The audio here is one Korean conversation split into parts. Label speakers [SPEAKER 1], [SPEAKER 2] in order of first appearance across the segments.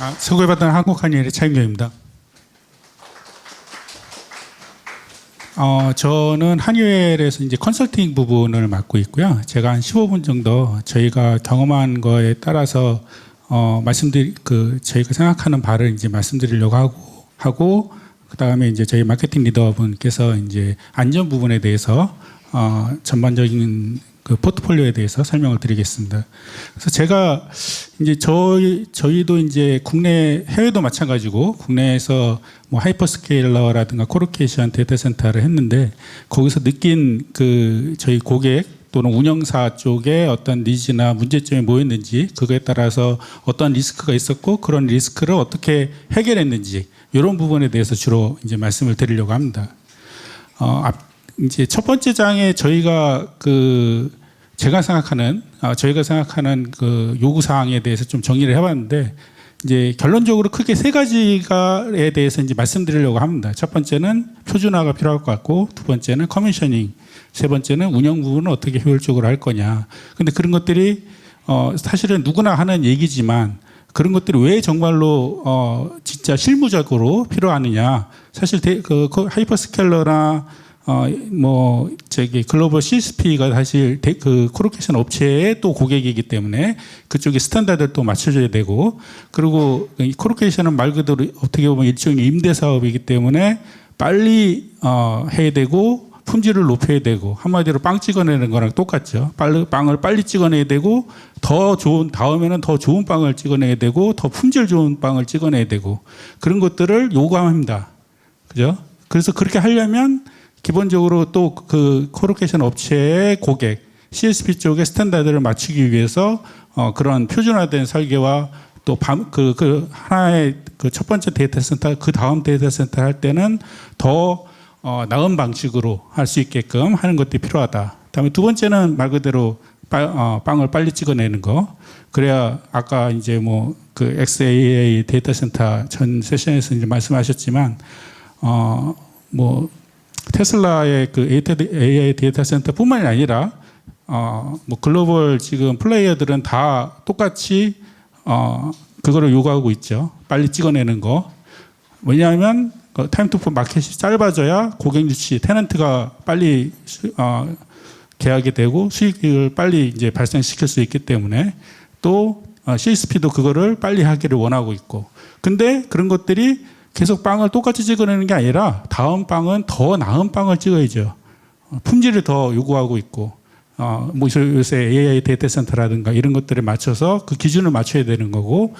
[SPEAKER 1] 아, 소개받은 한국한의원의 차인경입니다. 어, 저는 한의회에서 이제 컨설팅 부분을 맡고 있고요. 제가 한 15분 정도 저희가 경험한 거에 따라서 어, 말씀드리 그 저희가 생각하는 바를 이제 말씀드리려고 하고 하고 그다음에 이제 저희 마케팅 리더분께서 이제 안전 부분에 대해서 어, 전반적인 그 포트폴리오에 대해서 설명을 드리겠습니다. 그래서 제가 이제 저희 저희도 이제 국내 해외도 마찬가지고 국내에서 뭐 하이퍼스케일러라든가 코로케이션 데이터 센터를 했는데 거기서 느낀 그 저희 고객 또는 운영사 쪽에 어떤 니즈나 문제점이 뭐였는지 그거에 따라서 어떤 리스크가 있었고 그런 리스크를 어떻게 해결했는지 이런 부분에 대해서 주로 이제 말씀을 드리려고 합니다. 어, 앞, 이제 첫 번째 장에 저희가 그 제가 생각하는 아, 저희가 생각하는 그 요구 사항에 대해서 좀 정리를 해봤는데 이제 결론적으로 크게 세 가지가에 대해서 이제 말씀드리려고 합니다. 첫 번째는 표준화가 필요할 것 같고 두 번째는 커미셔닝, 세 번째는 운영 부분은 어떻게 효율적으로 할 거냐. 근데 그런 것들이 어, 사실은 누구나 하는 얘기지만 그런 것들이 왜 정말로 어, 진짜 실무적으로 필요하느냐. 사실 대, 그, 그 하이퍼스케일러나 어, 뭐, 저기, 글로벌 CSP가 사실 대, 그 코로케이션 업체의 또 고객이기 때문에 그쪽에 스탠다드를 또 맞춰줘야 되고, 그리고 이 코로케이션은 말 그대로 어떻게 보면 일종의 임대 사업이기 때문에 빨리 어, 해야 되고, 품질을 높여야 되고, 한마디로 빵 찍어내는 거랑 똑같죠. 빨리, 빵을 빨리 찍어내야 되고, 더 좋은, 다음에는 더 좋은 빵을 찍어내야 되고, 더 품질 좋은 빵을 찍어내야 되고, 그런 것들을 요구합니다. 그죠? 그래서 그렇게 하려면 기본적으로 또그 코로케이션 업체의 고객 CSP 쪽의 스탠다드를 맞추기 위해서 어 그런 표준화된 설계와 또 그 그 하나의 그 첫 번째 데이터 센터 그 다음 데이터 센터 할 때는 더 어, 나은 방식으로 할 수 있게끔 하는 것들이 필요하다. 다음에 두 번째는 말 그대로 빵, 어, 빵을 빨리 찍어내는 거. 그래야 아까 이제 뭐 그 XAA 데이터 센터 전 세션에서 이제 말씀하셨지만 어 뭐 테슬라의 그 AI 데이터 센터뿐만이 아니라 어, 뭐 글로벌 지금 플레이어들은 다 똑같이 어, 그거를 요구하고 있죠. 빨리 찍어내는 거. 왜냐하면 그 타임 투 마켓이 짧아져야 고객 유치, 테넌트가 빨리 수, 어, 계약이 되고 수익을 빨리 이제 발생시킬 수 있기 때문에 또 어, CSP도 그거를 빨리 하기를 원하고 있고. 근데 그런 것들이 계속 빵을 똑같이 찍어내는 게 아니라 다음 빵은 더 나은 빵을 찍어야죠. 어, 품질을 더 요구하고 있고, 어, 뭐 요새 AI 데이터 센터라든가 이런 것들에 맞춰서 그 기준을 맞춰야 되는 거고,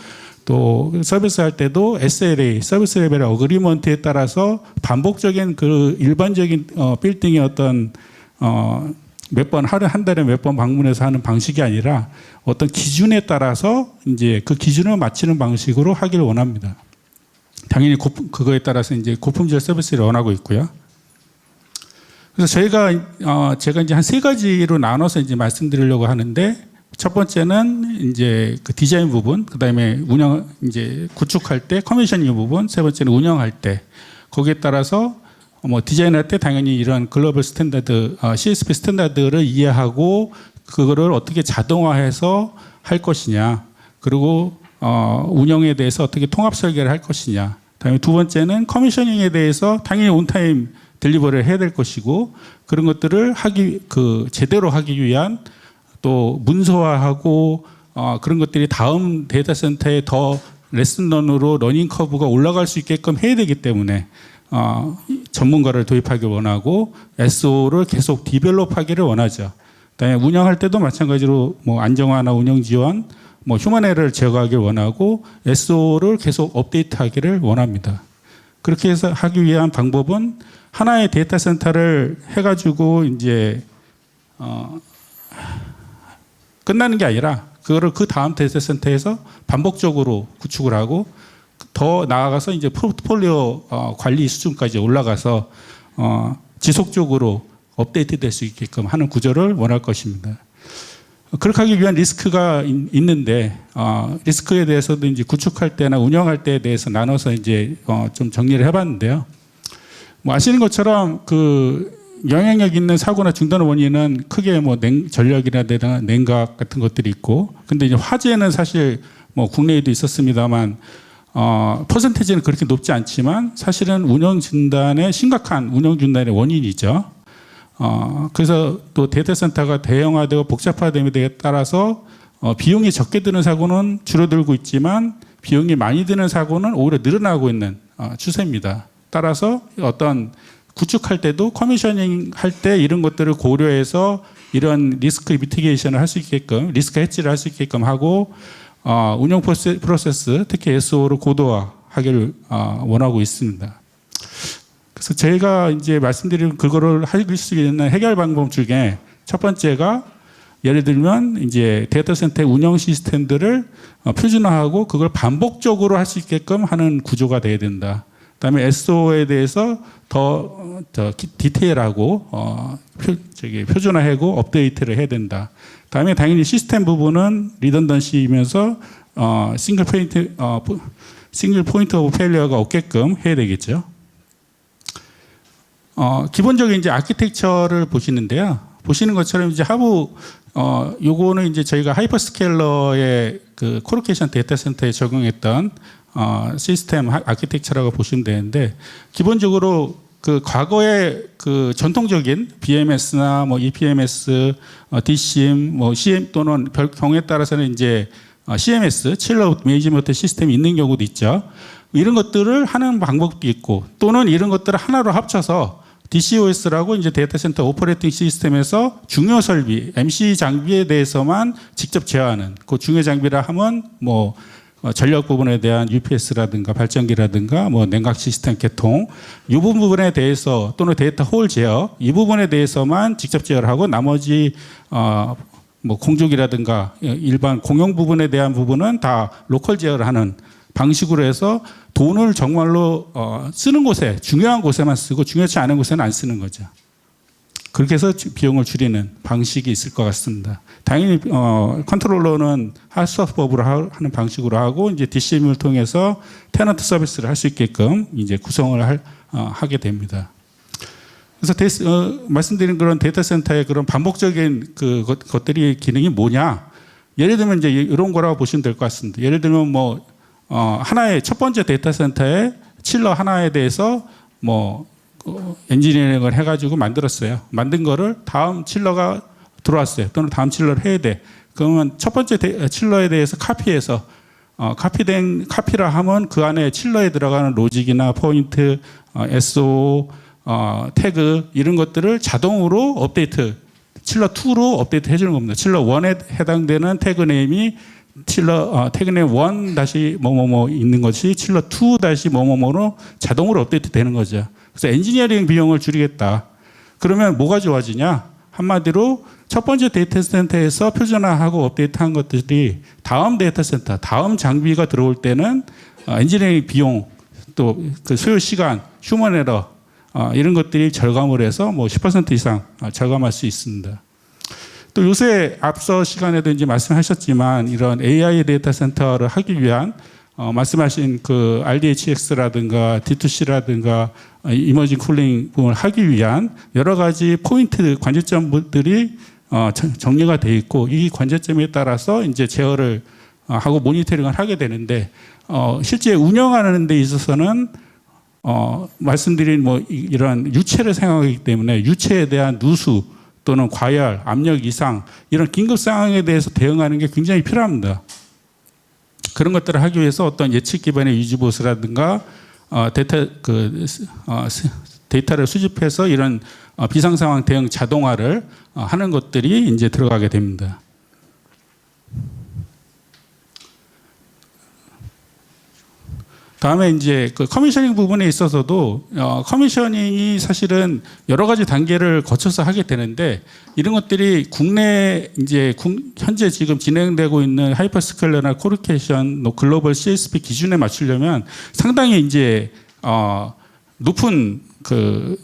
[SPEAKER 1] 또 서비스 할 때도 SLA, 서비스 레벨 어그리먼트에 따라서 반복적인 그 일반적인 어, 빌딩의 어떤 어, 몇 번 하루 한 달에 몇 번 방문해서 하는 방식이 아니라 어떤 기준에 따라서 이제 그 기준을 맞추는 방식으로 하기를 원합니다. 당연히 고품, 그거에 따라서 이제 고품질 서비스를 원하고 있고요. 그래서 저희가 어, 제가 이제 한 세 가지로 나눠서 이제 말씀드리려고 하는데 첫 번째는 이제 그 디자인 부분, 그 다음에 운영 이제 구축할 때 커미셔닝 부분, 세 번째는 운영할 때 거기에 따라서 뭐 디자인할 때 당연히 이런 글로벌 스탠다드, 어, CSP 스탠다드를 이해하고 그거를 어떻게 자동화해서 할 것이냐, 그리고 어, 운영에 대해서 어떻게 통합 설계를 할 것이냐. 다음에 두 번째는 커미셔닝에 대해서 당연히 온타임 딜리버리를 해야 될 것이고 그런 것들을 하기 그 제대로 하기 위한 또 문서화하고 어, 그런 것들이 다음 데이터 센터에 더 레슨런으로 러닝 커브가 올라갈 수 있게끔 해야 되기 때문에 어, 전문가를 도입하기 원하고 SO를 계속 디벨롭하기를 원하죠. 그다음에 운영할 때도 마찬가지로 뭐 안정화나 운영 지원 뭐 휴먼에를 제거하길 원하고 SO를 계속 업데이트하기를 원합니다. 그렇게 해서 하기 위한 방법은 하나의 데이터 센터를 해가지고 이제 어 끝나는 게 아니라 그거를 그 다음 데이터 센터에서 반복적으로 구축을 하고 더 나아가서 이제 포트폴리오 어 관리 수준까지 올라가서 어 지속적으로 업데이트 될 수 있게끔 하는 구조를 원할 것입니다. 그렇게 하기 위한 리스크가 있, 는데 어, 리스크에 대해서도 이제 구축할 때나 운영할 때에 대해서 나눠서 이제 어, 좀 정리를 해봤는데요. 뭐 아시는 것처럼 그 영향력 있는 사고나 중단 원인은 크게 뭐 냉, 전력이나 냉각 같은 것들이 있고, 근데 이제 화재는 사실 뭐 국내에도 있었습니다만 어, 퍼센테이지는 그렇게 높지 않지만 사실은 운영 진단의 심각한 운영 진단의 원인이죠. 어, 그래서 또 데이터 센터가 대형화되고 복잡화됨에 따라서 어, 비용이 적게 드는 사고는 줄어들고 있지만 비용이 많이 드는 사고는 오히려 늘어나고 있는 어, 추세입니다. 따라서 어떤 구축할 때도 커미셔닝 할 때 이런 것들을 고려해서 이런 리스크 미티게이션을 할 수 있게끔 리스크 해지를 할 수 있게끔 하고 어, 운영 프로세- 프로세스 특히 SO를 고도화하기를 어, 원하고 있습니다. 그래서 제가 이제 말씀드린 그거를 할 수 있는 해결 방법 중에 첫 번째가 예를 들면 이제 데이터 센터의 운영 시스템들을 어, 표준화하고 그걸 반복적으로 할 수 있게끔 하는 구조가 돼야 된다. 그다음에 SO에 대해서 더, 어, 디테일하고 어, 표, 저기 표준화하고 업데이트를 해야 된다. 그다음에 당연히 시스템 부분은 리던던시이면서 어, 싱글 포인트 어, 포- 싱글 포인트 오브 페일리어가 없게끔 해야 되겠죠. 어, 기본적인 이제 아키텍처를 보시는데요. 보시는 것처럼 이제 하부 어, 요거는 이제 저희가 하이퍼스케일러의 그 코로케이션 데이터 센터에 적용했던 어, 시스템 하- 아키텍처라고 보시면 되는데 기본적으로 그 과거의 그 전통적인 BMS나 뭐 EPMS, 어, DCM, 뭐 CM 또는 별 경우에 따라서는 이제 어, CMS, 칠러 매니지먼트 시스템이 있는 경우도 있죠. 이런 것들을 하는 방법도 있고 또는 이런 것들을 하나로 합쳐서 DCOS라고 이제 데이터 센터 오퍼레이팅 시스템에서 중요 설비, MC 장비에 대해서만 직접 제어하는 그 중요 장비라 하면 뭐 어, 전력 부분에 대한 UPS라든가 발전기라든가 뭐 냉각 시스템 개통 이 부분에 대해서 또는 데이터 홀 제어 이 부분에 대해서만 직접 제어를 하고 나머지 어, 뭐 공족이라든가 일반 공용 부분에 대한 부분은 다 로컬 제어를 하는 방식으로 해서 돈을 정말로 어, 쓰는 곳에 중요한 곳에만 쓰고 중요치 않은 곳에는 안 쓰는 거죠. 그렇게 해서 주- 비용을 줄이는 방식이 있을 것 같습니다. 당연히 어, 컨트롤러는 하수법으로 하- 하는 방식으로 하고 이제 DCM을 통해서 테넌트 서비스를 할 수 있게끔 이제 구성을 할, 어, 하게 됩니다. 그래서 데이스- 어, 말씀드린 그런 데이터 센터의 그런 반복적인 그 것, 것들이 기능이 뭐냐? 예를 들면 이제 이런 거라고 보시면 될 것 같습니다. 예를 들면 뭐 어, 하나의 첫 번째 데이터 센터의 칠러 하나에 대해서 뭐 어, 엔지니어링을 해가지고 만들었어요. 만든 거를 다음 칠러가 들어왔어요. 또는 다음 칠러를 해야 돼. 그러면 첫 번째 데- 칠러에 대해서 카피해서 어, 카피된 카피라 하면 그 안에 칠러에 들어가는 로직이나 포인트, 어, SO, 어, 태그 이런 것들을 자동으로 업데이트 칠러 2로 업데이트 해주는 겁니다. 칠러 1에 해당되는 태그 네임이 칠러 어, 네임 1 다시 뭐뭐뭐 있는 것이 칠러 2 다시 뭐뭐뭐로 자동으로 업데이트 되는 거죠. 그래서 엔지니어링 비용을 줄이겠다. 그러면 뭐가 좋아지냐? 한마디로 첫 번째 데이터 센터에서 표준화하고 업데이트한 것들이 다음 데이터 센터, 다음 장비가 들어올 때는 어, 엔지니어링 비용 또 그 소요 시간, 휴먼 에러 어, 이런 것들이 절감을 해서 뭐 10% 이상 어, 절감할 수 있습니다. 또 요새 앞서 시간에도 이제 말씀하셨지만 이런 AI 데이터 센터를 하기 위한 어, 말씀하신 그 RDHX라든가 D2C라든가 어, 이머징 쿨링 부분을 하기 위한 여러 가지 포인트 관제점들이 어, 정- 정리가 돼 있고 이 관제점에 따라서 이제 제어를 어, 하고 모니터링을 하게 되는데 어, 실제 운영하는 데 있어서는 어, 말씀드린 뭐 이- 이런 유체를 생각하기 때문에 유체에 대한 누수 또는 과열, 압력 이상 이런 긴급 상황에 대해서 대응하는 게 굉장히 필요합니다. 그런 것들을 하기 위해서 어떤 예측 기반의 유지 보수라든가 어, 데이터 그 어, 스- 데이터를 수집해서 이런 어, 비상 상황 대응 자동화를 어, 하는 것들이 이제 들어가게 됩니다. 다음에 이제 그 커미셔닝 부분에 있어서도 어, 커미셔닝이 사실은 여러 가지 단계를 거쳐서 하게 되는데 이런 것들이 국내 이제 국- 현재 지금 진행되고 있는 하이퍼스케일러나 코르케이션, 뭐 글로벌 CSP 기준에 맞추려면 상당히 이제 어, 높은 그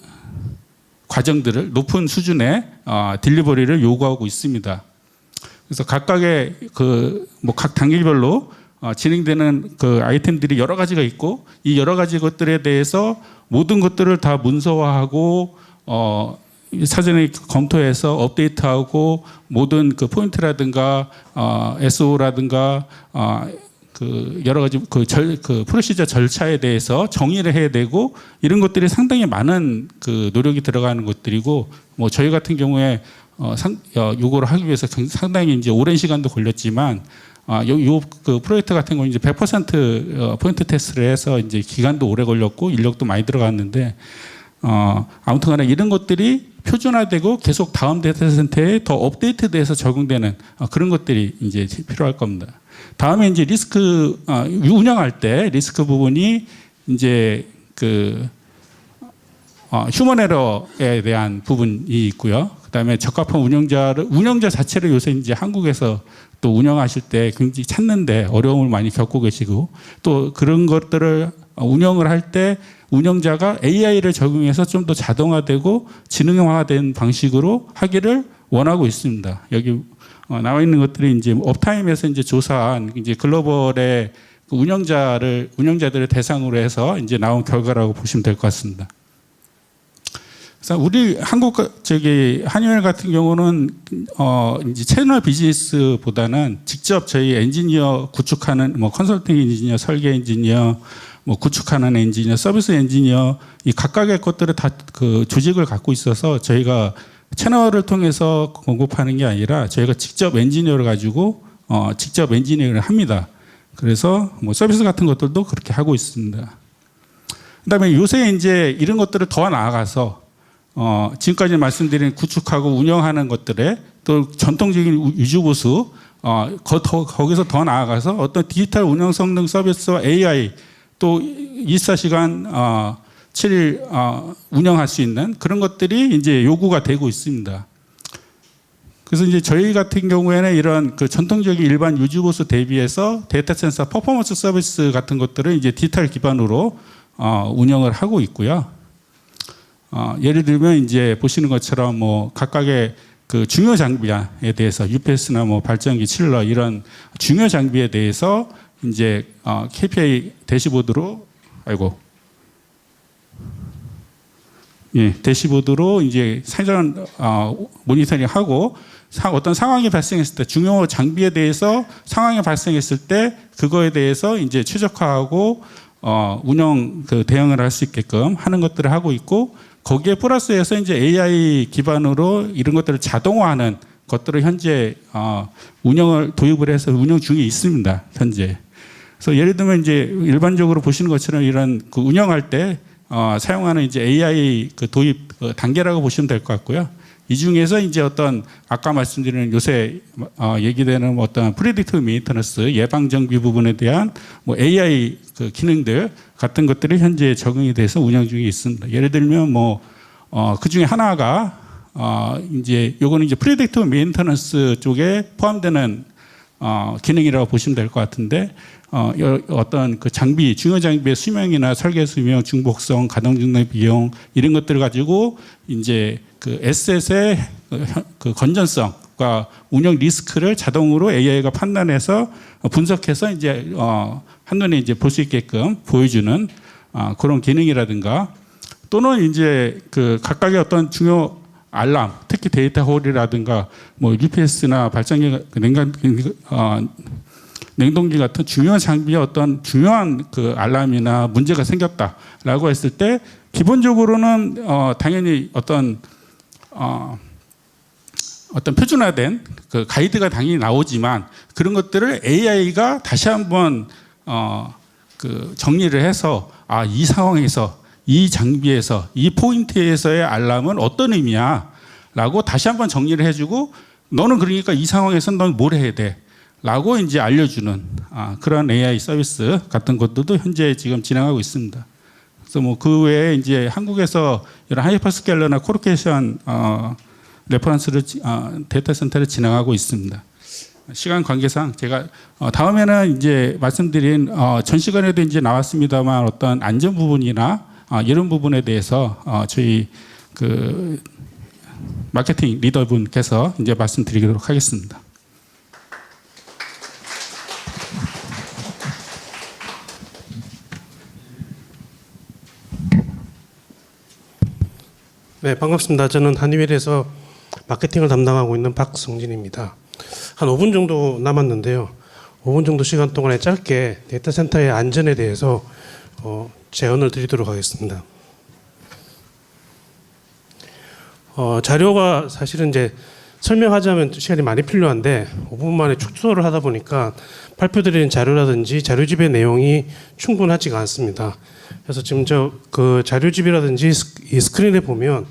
[SPEAKER 1] 과정들을 높은 수준의 어, 딜리버리를 요구하고 있습니다. 그래서 각각의 그 뭐 각 단계별로 어, 진행되는 그 아이템들이 여러 가지가 있고 이 여러 가지 것들에 대해서 모든 것들을 다 문서화하고 어, 사전에 검토해서 업데이트하고 모든 그 포인트라든가 어, SO라든가 어, 그 여러 가지 그 절그 프로시저 절차에 대해서 정의를 해야 되고 이런 것들이 상당히 많은 그 노력이 들어가는 것들이고 뭐 저희 같은 경우에 어, 상, 어, 요거를 하기 위해서 경- 상당히 이제 오랜 시간도 걸렸지만 아, 요, 요, 그 프로젝트 같은 경우는 이제 100% 어, 포인트 테스트를 해서 이제 기간도 오래 걸렸고 인력도 많이 들어갔는데 어, 아무튼 간에 이런 것들이 표준화되고 계속 다음 데이터 센터에 더 업데이트돼서 적용되는 어, 그런 것들이 이제 필요할 겁니다. 다음에 이제 리스크 어, 운영할 때 리스크 부분이 이제 그 어, 휴먼 에러에 대한 부분이 있고요. 그다음에 적합한 운영자를 운영자 자체를 요새 이제 한국에서 또 운영하실 때 굉장히 찾는데 어려움을 많이 겪고 계시고 또 그런 것들을 운영을 할 때 운영자가 AI를 적용해서 좀 더 자동화되고 지능화된 방식으로 하기를 원하고 있습니다. 여기 어, 나와 있는 것들이 이제 업타임에서 이제 조사한 이제 글로벌의 그 운영자를 운영자들을 대상으로 해서 이제 나온 결과라고 보시면 될 것 같습니다. 그래서 우리 한국 가- 저기 한유엘 같은 경우는 어 이제 채널 비즈니스보다는 직접 저희 엔지니어 구축하는 뭐 컨설팅 엔지니어, 설계 엔지니어, 뭐 구축하는 엔지니어, 서비스 엔지니어 이 각각의 것들을 다 그 조직을 갖고 있어서 저희가 채널을 통해서 공급하는 게 아니라 저희가 직접 엔지니어를 가지고 어 직접 엔지니어를 합니다. 그래서 뭐 서비스 같은 것들도 그렇게 하고 있습니다. 그다음에 요새 이제 이런 것들을 더 나아가서 어, 지금까지 말씀드린 구축하고 운영하는 것들에 또 전통적인 우- 유주보수 어, 거, 더, 거기서 더 나아가서 어떤 디지털 운영 성능 서비스와 AI 또 24시간 어, 7일 어, 운영할 수 있는 그런 것들이 이제 요구가 되고 있습니다. 그래서 이제 저희 같은 경우에는 이런 그 전통적인 일반 유주보수 대비해서 데이터 센서 퍼포먼스 서비스 같은 것들을 이제 디지털 기반으로 어, 운영을 하고 있고요. 어, 예를 들면 이제 보시는 것처럼 뭐 각각의 그 중요 장비에 대해서 UPS나 뭐 발전기 칠러 이런 중요 장비에 대해서 이제 어, KPI 대시보드로 아이고. 예 대시보드로 이제 사전 어, 모니터링 하고 사- 어떤 상황이 발생했을 때 중요 장비에 대해서 상황이 발생했을 때 그거에 대해서 이제 최적화하고 어, 운영 그 대응을 할 수 있게끔 하는 것들을 하고 있고 거기에 플러스해서 이제 AI 기반으로 이런 것들을 자동화하는 것들을 현재 어, 운영을 도입을 해서 운영 중에 있습니다. 현재. 그래서 예를 들면 이제 일반적으로 보시는 것처럼 이런 그 운영할 때 어, 사용하는 이제 AI 그 도입 어, 단계라고 보시면 될 것 같고요. 이 중에서 이제 어떤 아까 말씀드리는 요새 어, 얘기되는 어떤 프리딕티브 메인터너스 예방 정비 부분에 대한 뭐 AI 그 기능들 같은 것들이 현재 적용이 돼서 운영 중에 있습니다. 예를 들면 뭐 어, 그 중에 하나가 어, 이제 요거는 이제 프리딕티브 메인터너스 쪽에 포함되는 어, 기능이라고 보시면 될 것 같은데 어, 여- 어떤 그 장비 중요 장비의 수명이나 설계 수명, 중복성, 가동 중단 비용 이런 것들을 가지고 이제 그 에셋의 그 현- 그 건전성과 운영 리스크를 자동으로 AI가 판단해서 분석해서 이제 어, 한눈에 이제 볼 수 있게끔 보여주는 아, 그런 기능이라든가 또는 이제 그 각각의 어떤 중요 알람, 특히 데이터 홀이라든가 뭐 UPS나 발전기, 그 냉간, 어, 냉동기 같은 중요한 장비의 어떤 중요한 그 알람이나 문제가 생겼다라고 했을 때 기본적으로는 어, 당연히 어떤 어, 어떤 표준화된 그 가이드가 당연히 나오지만 그런 것들을 AI가 다시 한번 어, 그 정리를 해서 아 이 상황에서 이 장비에서 이 포인트에서의 알람은 어떤 의미야 라고 다시 한번 정리를 해주고 너는 그러니까 이 상황에서 넌 뭘 해야 돼? 라고 이제 알려주는 아, 그런 AI 서비스 같은 것들도 현재 지금 진행하고 있습니다. 그래서 뭐 그 외에 이제 한국에서 이런 하이퍼스케일러나 코로케이션 어, 레퍼런스를 지- 어, 데이터 센터를 진행하고 있습니다. 시간 관계상 제가 어, 다음에는 이제 말씀드린 어, 전 시간에도 이제 나왔습니다만 어떤 안전 부분이나 어, 이런 부분에 대해서 어, 저희 그 마케팅 리더분께서 이제 말씀드리도록 하겠습니다.
[SPEAKER 2] 네, 반갑습니다. 저는 한의웰에서 마케팅을 담당하고 있는 박성진입니다. 한 5분 정도 남았는데요. 5분 정도 시간 동안에 짧게 데이터 센터의 안전에 대해서 어, 제언을 드리도록 하겠습니다. 어, 자료가 사실은 이제 설명하자면 시간이 많이 필요한데 5분 만에 축소를 하다 보니까 발표드리는 자료라든지 자료집의 내용이 충분하지가 않습니다. 그래서 지금 저 그 자료집이라든지 스- 이 스크린에 보면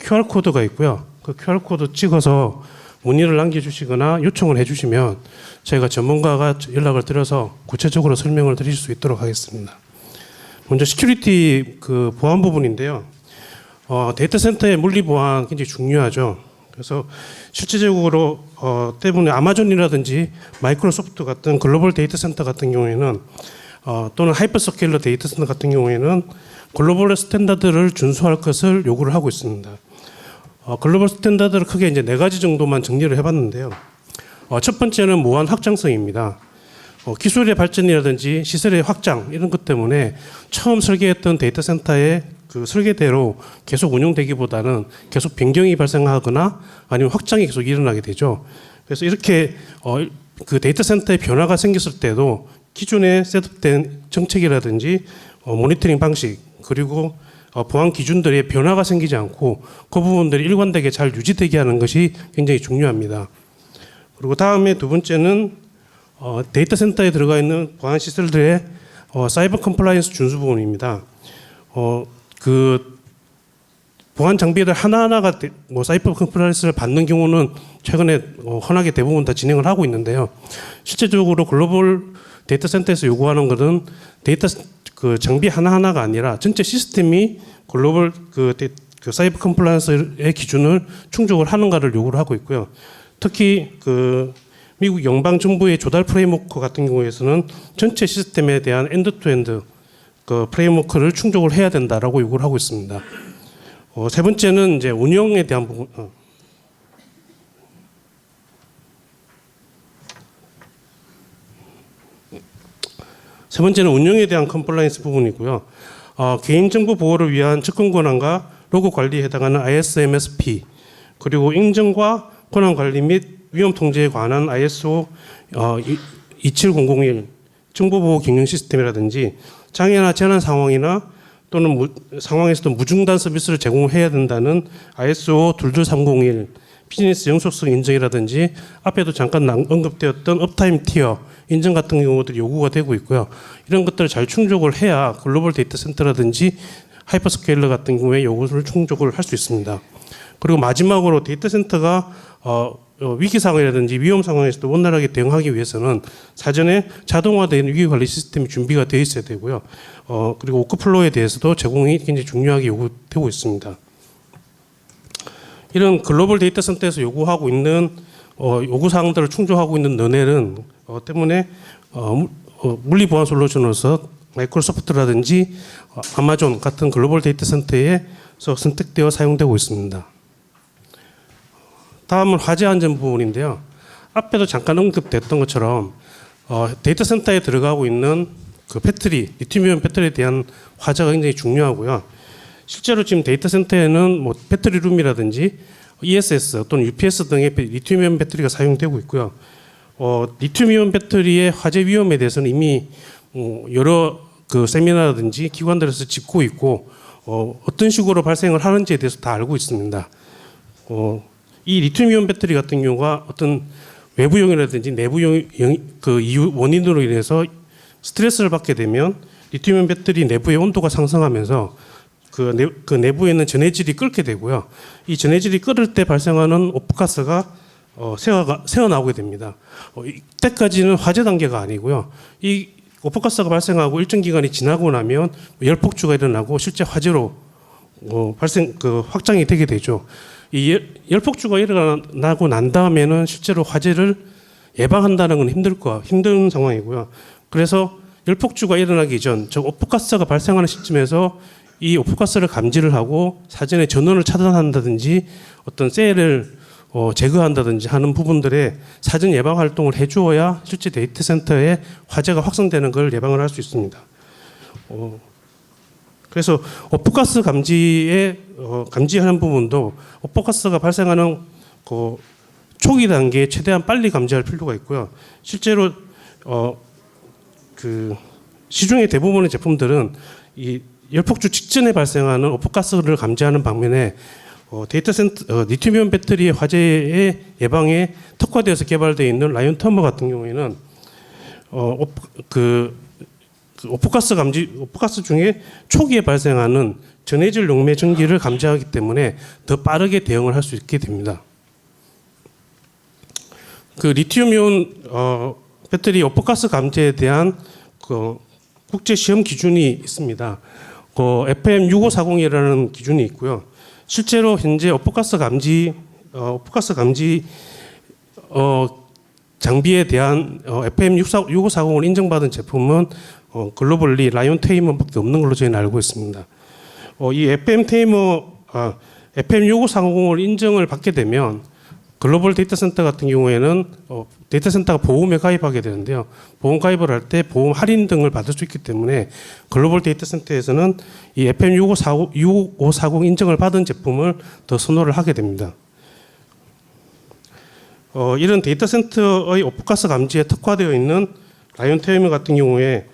[SPEAKER 2] QR 코드가 있고요. 그 QR 코드 찍어서 문의를 남겨주시거나 요청을 해주시면 저희가 전문가가 연락을 드려서 구체적으로 설명을 드릴 수 있도록 하겠습니다. 먼저 시큐리티 그 보안 부분인데요. 어, 데이터 센터의 물리 보안 굉장히 중요하죠. 그래서 실질적으로 어, 때문에 아마존이라든지 마이크로소프트 같은 글로벌 데이터 센터 같은 경우에는 어, 또는 하이퍼스케일러 데이터 센터 같은 경우에는 글로벌 스탠다드를 준수할 것을 요구를 하고 있습니다. 어, 글로벌 스탠다드를 크게 이제 네 가지 정도만 정리를 해봤는데요. 어, 첫 번째는 무한 확장성입니다. 어, 기술의 발전이라든지 시설의 확장 이런 것 때문에 처음 설계했던 데이터 센터의 그 설계대로 계속 운영되기보다는 계속 변경이 발생하거나 아니면 확장이 계속 일어나게 되죠. 그래서 이렇게 어, 그 데이터 센터의 변화가 생겼을 때도 기존에 셋업된 정책이라든지 어, 모니터링 방식 그리고 어, 보안 기준들의 변화가 생기지 않고 그 부분들이 일관되게 잘 유지되게 하는 것이 굉장히 중요합니다. 그리고 다음에 두 번째는 어, 데이터 센터에 들어가 있는 보안 시설들의 어, 사이버 컴플라이언스 준수 부분입니다. 어, 그 보안 장비들 하나하나가 데- 뭐 사이버 컴플라이언스를 받는 경우는 최근에 어, 흔하게 대부분 다 진행을 하고 있는데요. 실제적으로 글로벌 데이터 센터에서 요구하는 것은 데이터 스- 그 장비 하나하나가 아니라 전체 시스템이 글로벌 그, 데- 그 사이버 컴플라이언스의 기준을 충족을 하는가를 요구를 하고 있고요. 특히 그 미국 연방 정부의 조달 프레임워크 같은 경우에서는 전체 시스템에 대한 엔드투엔드 그 프레임워크를 충족을 해야 된다라고 요구를 하고 있습니다. 어, 세 번째는 이제 운영에 대한 부분. 어. 세 번째는 운영에 대한 컴플라이언스 부분이고요. 어, 개인정보 보호를 위한 접근 권한과 로그 관리에 해당하는 ISMSP 그리고 인증과 권한 관리 및 위험 통제에 관한 ISO 어, 27001 정보 보호 경영 시스템이라든지 장애나 재난 상황이나 또는 무, 상황에서도 무중단 서비스를 제공해야 된다는 ISO 22301 비즈니스 영속성 인증이라든지 앞에도 잠깐 난- 언급되었던 업타임 티어 인증 같은 경우들이 요구가 되고 있고요. 이런 것들을 잘 충족을 해야 글로벌 데이터 센터라든지 하이퍼스케일러 같은 경우에 요구를 충족을 할 수 있습니다. 그리고 마지막으로 데이터 센터가 어, 어, 위기 상황이라든지 위험 상황에서도 원활하게 대응하기 위해서는 사전에 자동화된 위기 관리 시스템이 준비가 되어 있어야 되고요. 어, 그리고 오크플로에 대해서도 제공이 굉장히 중요하게 요구되고 있습니다. 이런 글로벌 데이터 센터에서 요구하고 있는 어, 요구 사항들을 충족하고 있는 너네는 어, 때문에 어, 무- 어, 물리 보안 솔루션으로서 마이크로소프트라든지 어, 아마존 같은 글로벌 데이터 센터에서 선택되어 사용되고 있습니다. 다음은 화재 안전 부분인데요. 앞에도 잠깐 언급됐던 것처럼 어, 데이터 센터에 들어가고 있는 그 배터리, 리튬이온 배터리에 대한 화재가 굉장히 중요하고요. 실제로 지금 데이터 센터에는 뭐 배터리 룸이라든지 ESS 또는 UPS 등의 배- 리튬이온 배터리가 사용되고 있고요. 어, 리튬이온 배터리의 화재 위험에 대해서는 이미 어, 여러 그 세미나라든지 기관들에서 짚고 있고 어, 어떤 식으로 발생을 하는지에 대해서 다 알고 있습니다. 어, 이 리튬이온 배터리 같은 경우가 어떤 외부용이라든지 내부용 영- 그 이유 원인으로 인해서 스트레스를 받게 되면 리튬이온 배터리 내부의 온도가 상승하면서 그, 내, 그 내부에 있는 전해질이 끓게 되고요. 이 전해질이 끓을 때 발생하는 오프가스가 어, 새어가, 새어나오게 됩니다. 어, 이때까지는 화재 단계가 아니고요. 이 오프가스가 발생하고 일정 기간이 지나고 나면 열폭주가 일어나고 실제 화재로 어, 발생 그 확장이 되게 되죠. 열폭주가 일어나고 난 다음에는 실제로 화재를 예방한다는 건 힘들 거 힘든 상황이고요. 그래서 열폭주가 일어나기 전, 저 오프가스가 발생하는 시점에서 이 오프가스를 감지를 하고 사전에 전원을 차단한다든지 어떤 셀을 어, 제거한다든지 하는 부분들에 사전 예방 활동을 해주어야 실제 데이터 센터에 화재가 확산되는 걸 예방을 할 수 있습니다. 어, 그래서 오프가스 감지에 어, 감지하는 부분도 오프가스가 발생하는 그 초기 단계에 최대한 빨리 감지할 필요가 있고요. 실제로 어, 그 시중의 대부분의 제품들은 이 열폭주 직전에 발생하는 오프가스를 감지하는 방면에 어, 데이터 센터 어, 리튬이온 배터리의 화재의 예방에 특화되어서 개발되어 있는 라이온 터머 같은 경우에는 어, 그, 그 오프가스 감지 오프가스 중에 초기에 발생하는 전해질 용매 전기를 감지하기 때문에 더 빠르게 대응을 할 수 있게 됩니다. 그 리튬이온 어, 배터리 오프가스 감지에 대한 그 국제 시험 기준이 있습니다. 그 FM 6540이라는 기준이 있고요. 실제로 현재 오프가스 감지 어, 오프가스 감지 어, 장비에 대한 어, FM 6540을 인정받은 제품은 어, 글로벌리 라이온 테이머밖에 없는 걸로 저희는 알고 있습니다. 어, 이 FM 테이머 아, FM 6540을 인정을 받게 되면 글로벌 데이터 센터 같은 경우에는 어, 데이터 센터가 보험에 가입하게 되는데요. 보험 가입을 할 때 보험 할인 등을 받을 수 있기 때문에 글로벌 데이터 센터에서는 이 FM 6540, 6540 인정을 받은 제품을 더 선호를 하게 됩니다. 어, 이런 데이터 센터의 오프가스 감지에 특화되어 있는 라이온 테이머 같은 경우에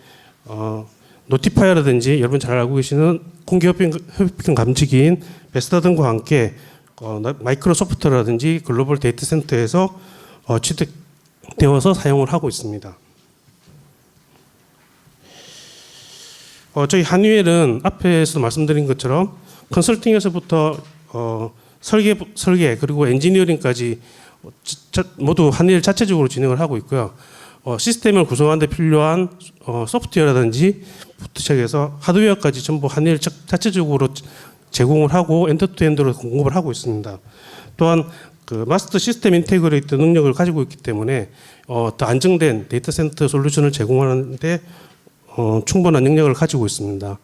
[SPEAKER 2] 어, 노티파이어라든지 여러분 잘 알고 계시는 공기 협빈, 협빈 감지기인 베스타 등과 함께 어, 나- 마이크로소프트라든지 글로벌 데이터 센터에서 어, 취득되어서 사용을 하고 있습니다. 어, 저희 한유엘은 앞에서 말씀드린 것처럼 컨설팅에서부터 어, 설계 설계 그리고 엔지니어링까지 어, 모두 한일 자체적으로 진행을 하고 있고요. 어, 시스템을 구성하는 데 필요한 어, 소프트웨어라든지 부터 시작해서 하드웨어까지 전부 한일 자- 자체적으로 제공을 하고 엔드투엔드로 공급을 하고 있습니다. 또한 그 마스터 시스템 인테그레이트 능력을 가지고 있기 때문에 어, 더 안정된 데이터 센터 솔루션을 제공하는데 어, 충분한 능력을 가지고 있습니다.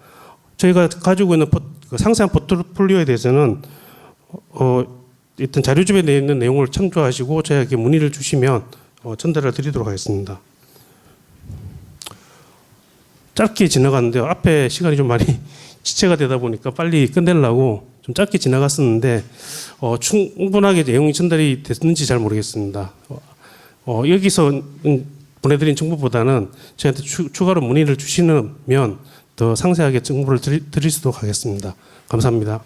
[SPEAKER 2] 저희가 가지고 있는 포, 그 상세한 포트폴리오에 대해서는 어, 일단 자료집에 내 있는 내용을 참조하시고 저희에게 문의를 주시면 어, 전달을 드리도록 하겠습니다. 짧게 지나갔는데요. 앞에 시간이 좀 많이 지체가 되다 보니까 빨리 끝내려고 좀 짧게 지나갔었는데 어, 충분하게 내용이 전달이 됐는지 잘 모르겠습니다. 어, 어, 여기서 음, 보내드린 정보보다는 저희한테 추, 추가로 문의를 주시면 더 상세하게 정보를 드리, 드릴 수도 하겠습니다. 감사합니다.